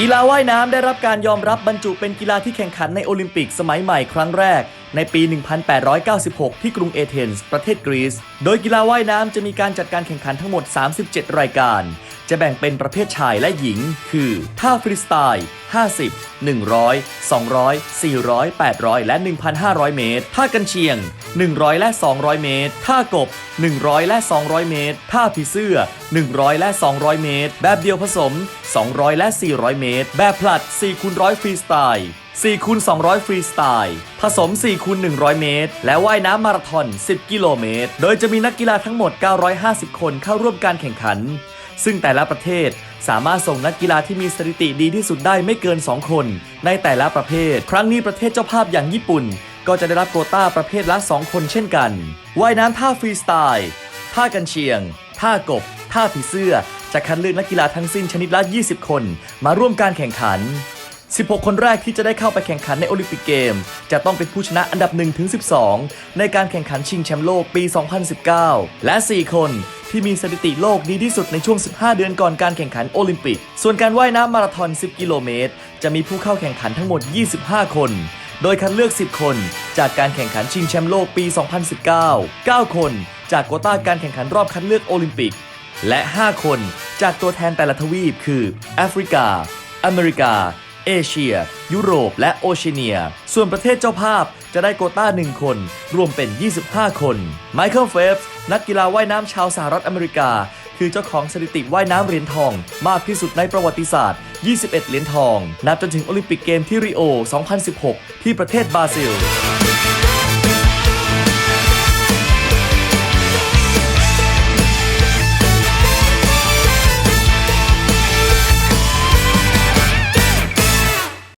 กีฬาว่ายน้ำได้รับการยอมรับบรรจุเป็นกีฬาที่แข่งขันในโอลิมปิกสมัยใหม่ครั้งแรก ในปี 1896 ที่กรุงเอเธนส์ประเทศกรีซ โดยกีฬาว่ายน้ำจะมีการจัดการแข่งขันทั้งหมด 37 รายการ จะแบ่งเป็นประเภทชายและหญิง คือท่าฟรีสไตล์ 50 100 200 400 800 และ 1,500 เมตร ท่ากันเชียง 100 และ 200 เมตร ท่ากบ 100 และ 200 เมตร ท่าผีเสื้อ 100 และ 200 เมตร แบบเดียวผสม 200 และ 400 เมตร แบบผลัด4คูณร้อยฟรีสไตล์4คูณ200 ฟรีสไตล์ ผสม4คูณ100 เมตร และว่ายน้ำมาราธอน 10 กิโลเมตร โดยจะมีนักกีฬาทั้งหมด 950 คนเข้าร่วมการแข่งขัน ซึ่งแต่ละประเทศสามารถส่งนักกีฬาที่มีสถิติดีที่สุดได้ไม่เกิน 2 คน ในแต่ละประเภท ครั้งนี้ประเทศเจ้าภาพอย่างญี่ปุ่น ก็จะได้รับโควต้าประเภทละ 2 คนเช่นกัน ว่ายน้ำท่าฟรีสไตล์ ท่ากันเชียง ท่ากบ ท่าผีเสื้อ จะคัดเลือกนักกีฬาทั้งสิ้นชนิดละ 20 คน มาร่วมการแข่งขัน 16 คนแรกที่จะได้เข้าไปแข่งขันในโอลิมปิกเกม จะต้องเป็นผู้ชนะอันดับ1-12 ในการแข่งขันชิงแชมป์โลกปี 2019 และ 4 คน ที่มีสถิติโลกดีที่สุดในช่วง 15 เดือนก่อนการแข่งขันโอลิมปิก ส่วนการว่ายน้ำมาราธอน 10 กิโลเมตร จะมีผู้เข้าแข่งขันทั้งหมด 25 คน โดยคัดเลือก 10 คน จากการแข่งขันชิงแชมป์โลกปี 2019 9 คน จากโควต้าการแข่งขันรอบคัดเลือกโอลิมปิก และ 5 คน จากตัวแทนแต่ละทวีปคือแอฟริกา อเมริกาเอเชีย ยุโรป และโอเชียเนียส่วนประเทศเจ้าภาพจะได้โควต้า 1 คน รวมเป็น 25 คน ไมเคิล เฟฟส์ นักกีฬาว่ายน้ำชาวสหรัฐอเมริกา คือเจ้าของสถิติว่ายน้ำเหรียญทอง มากที่สุดในประวัติศาสตร์ 21 เหรียญทอง นับจนถึงโอลิมปิกเกมที่ริโอ 2016 ที่ประเทศบราซิล